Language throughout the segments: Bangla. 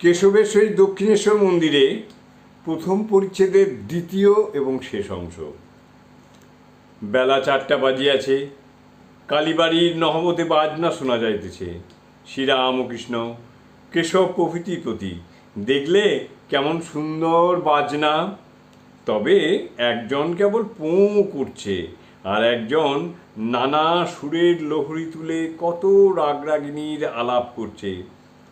কেশবের সেই দক্ষিণেশ্বর মন্দিরে প্রথম পরিচ্ছেদের দ্বিতীয় এবং শেষ অংশ। বেলা চারটা বাজিয়াছে, কালীবাড়ির নহবতে বাজনা শোনা যাইতেছে। শ্রীরামকৃষ্ণ, কেশব প্রভৃতি প্রতি দেখলে কেমন সুন্দর বাজনা। তবে একজন কেবল পোঁ করছে আর একজন নানা সুরের লহরী তুলে কত রাগরাগিনীর আলাপ করছে।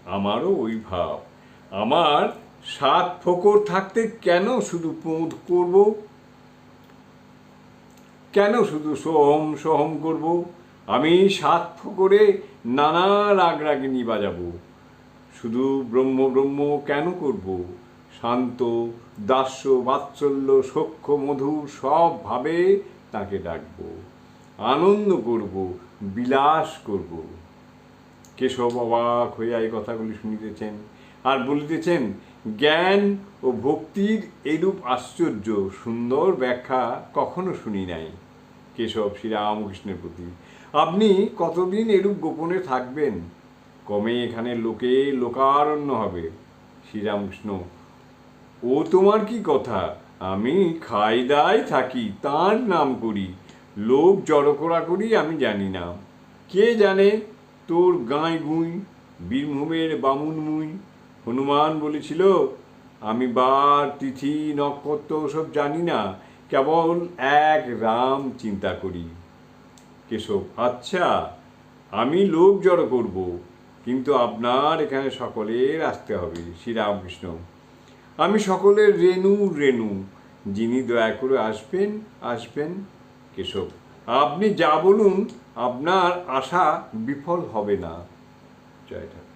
আমারও ওই ভাব। আমার সাত ফোকর থাকতে কেন শুধু পোঁত করব? কেন শুধু সোহম সোহম করব? আমি সাত ফোকরে নানা রাগরাগিনী বাজাবো। শুধু ব্রহ্ম ব্রহ্ম কেন করব? শান্ত, দাস্য, বাৎসল্য সখ্য মধুর সব ভাবে তাকে ডাকব। আনন্দ করব, বিলাস করব। কেশব অবাক হইয়া এই কথাগুলি শুনিতেছেন। আর বলিতেছেন, জ্ঞান ও ভক্তির এরূপ আশ্চর্য সুন্দর ব্যাখ্যা কখনো শুনি নাই। কেশব শ্রীরামকৃষ্ণের প্রতি, আপনি কতদিন এরূপ গোপনে থাকবেন? কমে এখানে লোকে লোকারণ্য হবে। শ্রীরামকৃষ্ণ, ও তোমার কি কথা? আমি খাই দাই থাকি, তার নাম করি। লোক জড়ো করা করি আমি জানি না। কে জানে তোর গাঁয় গুঁই, বীরভূমের বামুন মুই হনুমান বলেছিল, আমি বার, তিথি, নক্ষত্র সব জানি না, কেবল এক রাম চিন্তা করি। কেশব আচ্ছা আমি লোক জড়ো করব, কিন্তু আপনার এখানে সকলের আসতে হবে, শ্রীরামকৃষ্ণ। আমি সকলের রেণু রেণু, যিনি দয়া করে আসবেন আসবেন। কেশব, আপনি যা বলুন, আপনার আশা বিফল হবে না। জয় ঠাকুর জয় ঠাকুর